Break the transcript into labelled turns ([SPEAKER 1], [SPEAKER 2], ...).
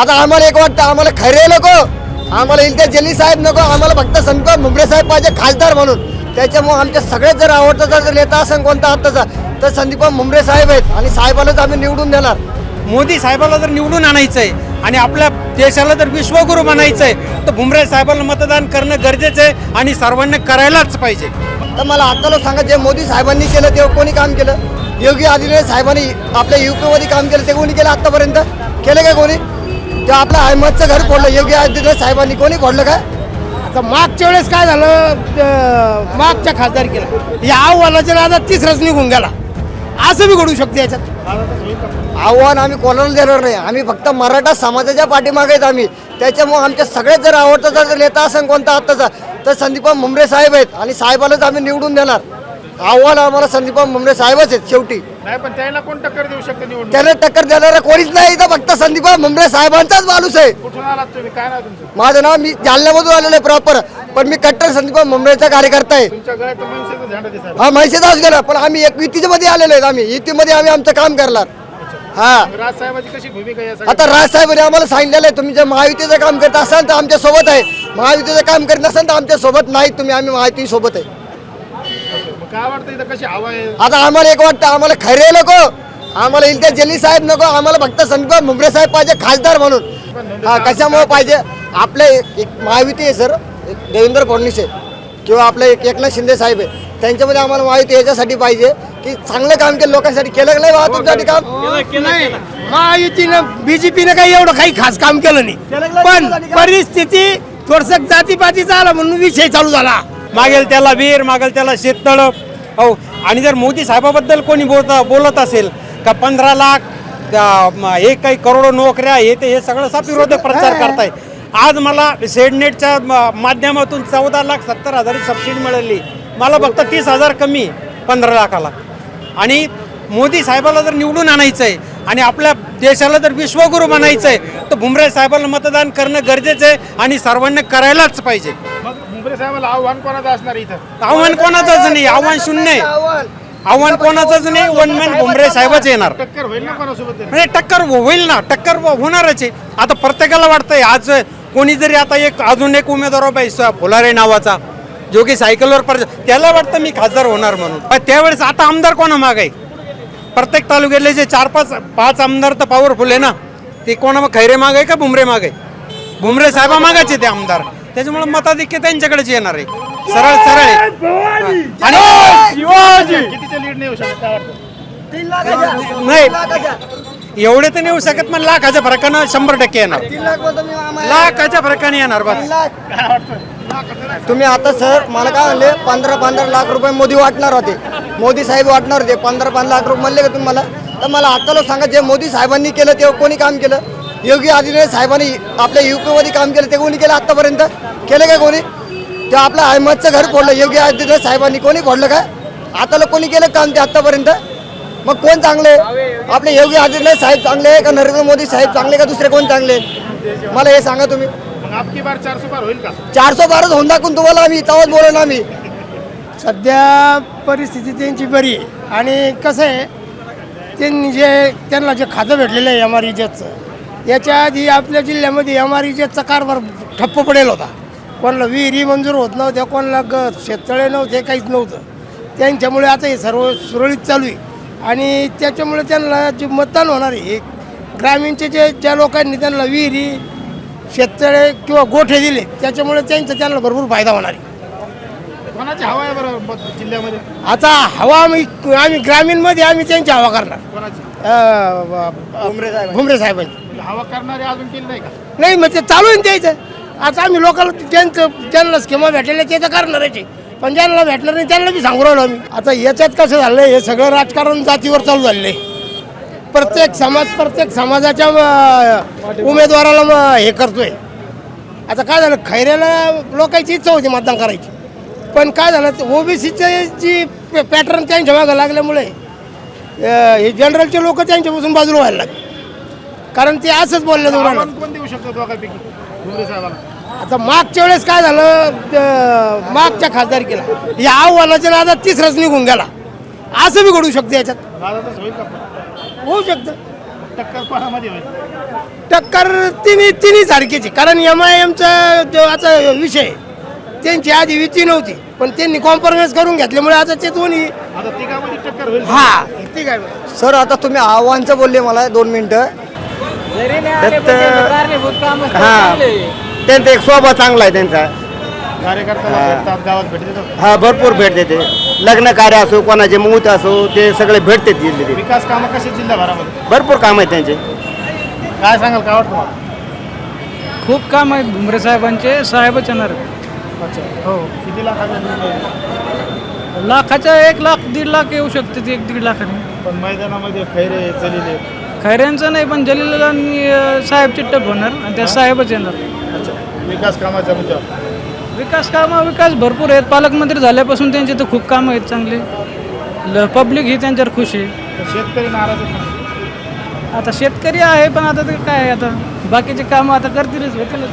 [SPEAKER 1] आता आम्हाला एक वाटतं आम्हाला खरे नको. आम्हाला इल्ते जली साहेब नको आम्हाला फक्त संत मुंबरे साहेब पाहिजे खासदार म्हणून. त्याच्यामुळे आमच्या सगळ्यात जर आवडता जर नेता असेल कोणता आत्ताचा तर संदीपा मुंबरे साहेब आहेत आणि साहेबालाच आम्ही निवडून देणार.
[SPEAKER 2] मोदी साहेबाला जर निवडून आणायचं आहे आणि आपल्या देशाला जर विश्वगुरू बनायचं आहे तर भुमरे साहेबांना मतदान करणं गरजेचं आहे आणि सर्वांनी करायलाच पाहिजे.
[SPEAKER 1] तर मला आता लोक सांगा जे मोदी साहेबांनी केलं ते कोणी काम केलं? योगी आदित्यनाथ साहेबांनी आपल्या युपीमध्ये काम केलं ते कोणी केलं आतापर्यंत केलं का कोणी? ते आपलं अहमदचं घर फोडलं. योगी आदित्यनाथ साहेबांनी कोणी फोडलं का?
[SPEAKER 3] आता मागच्या वेळेस काय झालं? अं, मागच्या खासदारकीला. या आव्हानाच्या नादात तिसराच निघून गेला. असं बी घडू शकते याच्यात.
[SPEAKER 1] आव्हान आम्ही कोणाला देणार नाही. आम्ही फक्त मराठा समाजाच्या पाठीमागे आहेत आम्ही. त्याच्यामुळे आमच्या सगळ्यात जर आवडता जर नेता असेल कोणता आत्ताचा तर संदीपा मुंबरे साहेब आहेत. आणि साहेबालाच आम्ही निवडून देणार. आव्हान आम्हाला संदीपा मुंबरे साहेबच आहेत शेवटी.
[SPEAKER 4] नाही पण त्याला कोण टक्कर देऊ शकते निवडणूक?
[SPEAKER 1] त्याला टक्कर देणारा कोणीच नाही इथं फक्त संदीपा मुंबरे साहेबांचाच माणूस आहे.
[SPEAKER 4] कुठून आलात तुम्ही? काय नाव तुमचं?
[SPEAKER 1] माझं नाव मी जालन्यामधून आलेलो आहे प्रॉपर पण मी कट्टर संदीपा मुंबईचा कार्यकर्ता आहे.
[SPEAKER 4] तुमच्या गळ्यात मनसेचं झेंडा दिसायला
[SPEAKER 1] हा म्हैसेदास गेला पण आम्ही एक युतीमध्ये आलेलो आहेत आम्ही. युतीमध्ये आम्ही आमचं काम करणार. हा.
[SPEAKER 4] राज साहेबाची कशी भूमिका आहे या?
[SPEAKER 1] आता राजसाहेबांनी आम्हाला सांगितलेलं आहे तुम्ही जर महायुतीचं काम करत असाल तर आमच्यासोबत आहे. महायुतीचं काम करत नसाल तर आमच्यासोबत नाही तुम्ही आम्ही महायुती सोबत आहे.
[SPEAKER 4] काय वाटतं इथं कशी हवा आहे?
[SPEAKER 1] आता आम्हाला एक वाटतं आम्हाला खरे नको. आम्हाला इथे जली साहेब नको आम्हाला फक्त संदीप मुंबरे साहेब पाहिजे खासदार म्हणून. हा कशामुळे पाहिजे? आपले एक एक महायुती आहे सर. एक देवेंद्र फडणवीस आहे. किंवा आपले एक एकनाथ शिंदे साहेब आहे. त्यांच्यामध्ये आम्हाला महायुती याच्यासाठी पाहिजे की चांगलं काम केलं लोकांसाठी केलं का नाही वाहतूकसाठी काम.
[SPEAKER 3] नाही महायुतीनं बीजेपीनं काही एवढं काही खास काम केलं नाही. पण परिस्थिती थोडस जातीपातीचा आला म्हणून विषय चालू झाला.
[SPEAKER 2] मागेल त्याला वीर मागेल त्याला शेततळ हो आणि जर मोदी साहेबाबद्दल कोणी बोलत बोलत असेल का पंधरा लाख हे काही करोडो नोकऱ्या हे ते हे सगळं साप विरोधी प्रचार करताय. आज मला शेडनेटच्या म- माध्यमातून चौदा लाख सत्तर हजारी सबसिडी मिळाली. मला फक्त तीस हजार कमी पंधरा लाखाला. आणि मोदी साहेबाला जर निवडून आणायचं आहे आणि आपल्या देशाला जर विश्वगुरू बनायचं आहे तर भुमरे साहेबांना मतदान करणं गरजेचं आहे आणि सर्वांनी करायलाच पाहिजे.
[SPEAKER 4] साहेबाला आव्हान कोणाचं असणार इथं?
[SPEAKER 2] आव्हान कोणाचंच नाही आव्हान शून्य आहे. आव्हान कोणाचंच नाही वन मॅन भुमरे साहेबच येणार.
[SPEAKER 4] टक्कर होईल ना कोणासोबत तरी?
[SPEAKER 2] म्हणजे टक्कर होईल ना टक्कर होणारच आहे. आता प्रत्येकाला वाटतंय आज कोणी जरी आता एक अजून एक उमेदवार उभा आहे स- फुलारे नावाचा जो की सायकलवर पर त्याला वाटतं मी खासदार होणार म्हणून. पण त्यावेळेस आता आमदार कोणा माग आहे? प्रत्येक तालुक्यातले जे चार पाच पाच आमदार तर पॉवरफुल आहे ना ते कोणा मग खैरे माग आहे का भुमरे माग आहे? भुमरे साहेबा मागाचे ते आमदार. त्याच्यामुळे मताधिक्य त्यांच्याकडेच येणार आहे. सरळ सरळ आहे. आणि
[SPEAKER 4] कितीच्या लीड नाही येऊ शकत काय वाटतं?
[SPEAKER 2] नाही. एवढे तर नाही येऊ शकत पण लाखाच्या फरकानं शंभर टक्के येणार. लाखाच्या फरकाने येणार बस.
[SPEAKER 4] काय वाटतं?
[SPEAKER 1] तुम्ही आता सर मला काय म्हणले पंधरा पंधरा लाख रुपये मोदी वाटणार होते. मोदी साहेब वाटणार होते. पंधरा पंधरा लाख रुपये म्हणले का तुम्ही मला? तर मला आता लोक सांगा जे मोदी साहेबांनी केलं ते कोणी काम केलं? योगी आदित्यनाथ साहेबांनी आपल्या युपीमध्ये काम केलं ते कोणी केलं आतापर्यंत? केलं का कोणी? ते आपलं अहमदचं घर फोडलं योगी आदित्यनाथ साहेबांनी. कोणी फोडलं का आता लोक कोणी केलं काम ते आतापर्यंत? मग कोण चांगले आपले योगी आदित्यनाथ साहेब चांगले आहे का नरेंद्र मोदी साहेब चांगले का दुसरे कोण चांगले? मला हे सांगा तुम्ही.
[SPEAKER 4] मग आपकी बार चारशे
[SPEAKER 1] बाराच होऊन दाखवून तुम्हाला आम्ही तेव्हाच बोललो ना आम्ही.
[SPEAKER 3] सध्या परिस्थिती त्यांची बरी आहे. आणि कसं आहे त्यांनी जे त्यांना जे खातं भेटलेलं आहे एम आर इजेतचं याच्या आधी आपल्या जिल्ह्यामध्ये एम आर इजेतचा कारभार ठप्प पडेल होता. कोणाला विहिरी मंजूर होत नव्हत्या कोणाला ग शेततळे नव्हते काहीच नव्हतं. त्यांच्यामुळे आता हे सर्व सुरळीत चालू आहे. आणि त्याच्यामुळे त्यांना जे मतदान होणार आहे ग्रामीणचे जे ज्या लोकांनी त्यांना विहिरी शेततळे किंवा गोठे दिले त्याच्यामुळे त्यांचा त्यांना भरपूर फायदा होणार आहे.
[SPEAKER 4] कोणाची हवा आहे बरं ब- जिल्ह्यामध्ये?
[SPEAKER 3] आता हवा आम्ही आम्ही ग्रामीणमध्ये आम्ही त्यांची हवा करणार.
[SPEAKER 4] कोणाची?
[SPEAKER 1] भुमरे साहेब
[SPEAKER 4] म्हणजे हवा करणारे अजून केली नाही का?
[SPEAKER 3] नाही मग ते चालू आहे ना द्यायचं आता आम्ही लोकांना ज्यांचं ज्यांना स्कीमा भेटलेल्या ते तर करणारच आहे पण ज्यांना भेटणार नाही त्यांना बी सांगू राहिलो आम्ही. आता याच्यात कसं झालं हे सगळं राजकारण जातीवर चालू झालेलं आहे. प्रत्येक समाज प्रत्येक समाजाच्या उमेदवाराला मग हे करतोय. आता काय झालं खैऱ्याला लोकांची इच्छा होती मतदान करायची. पण काय झालं ओबीसीचे जी पॅटर्न त्यांच्या मागं लागल्यामुळे हे जनरलचे लोक त्यांच्यापासून बाजूला व्हायला लागले. कारण ते असंच बोलले
[SPEAKER 4] आव्हान कोण देऊ शकतो दोघांपैकी?
[SPEAKER 3] आता मागच्या वेळेस काय झालं? अं, मागच्या खासदारकीला. या आव्हानाच्या नादात तिसराच निघून गेला. असं बी घडू शकतं याच्यात.
[SPEAKER 4] होईल का?
[SPEAKER 3] होऊ शकतं.
[SPEAKER 4] टक्कर कोणामध्ये होईल?
[SPEAKER 3] टक्कर तिन्ही तिन्ही सारखीची. कारण एम आय एमचा जो आता विषय त्यांची आधी युती नव्हती. पण त्यांनी कॉम्प्रोमाइज करून घेतल्यामुळे आता ते दोन्ही
[SPEAKER 4] आता तिघामध्ये टक्कर होईल.
[SPEAKER 3] हा.
[SPEAKER 1] सर आता तुम्ही आव्हानचं बोलले मला दोन मिनिटं.
[SPEAKER 5] हा. त्यांचा एक स्वभाव चांगला आहे त्यांचा.
[SPEAKER 4] कार्यकर्त्याला भेटतात गावात भेट देतात.
[SPEAKER 5] हा भरपूर भेट देते. लग्न कार्य असो कोणाचे मूत असो ते सगळे भेटते जिल्ह्यात
[SPEAKER 4] विकास कामं कशी जिल्ह्याभरामध्ये
[SPEAKER 5] भरपूर काम आहे त्यांचे.
[SPEAKER 4] काय सांगाल काय वाटतं तुम्हाला?
[SPEAKER 6] खूप काम आहेत भुमरे साहेबांचे साहेबच येणार.
[SPEAKER 4] अच्छा.
[SPEAKER 6] हो.
[SPEAKER 4] किती लाखाचा निर्णय आहे?
[SPEAKER 6] लाखाच्या एक लाख दीड लाख येऊ शकते ते एक दीड लाखाने.
[SPEAKER 4] पण मैदानामध्ये खैरे चलिले
[SPEAKER 6] खैऱ्यांचं नाही पण जलील आणि अं, साहेब चिट्टप होणार आणि त्या साहेबच येणार.
[SPEAKER 4] अच्छा. विकास कामाच्या मुद्द्यावर
[SPEAKER 6] विकास कामं विकास भरपूर आहेत. पालकमंत्री झाल्यापासून त्यांचे तर खूप कामं आहेत चांगले. पब्लिक ही त्यांच्यावर खुश आहे.
[SPEAKER 4] शेतकरी नाराज आहेत ना.
[SPEAKER 6] आता शेतकरी आहे पण आता ते काय आहे आता? बाकीचे कामं आता करतीलच होतीलच.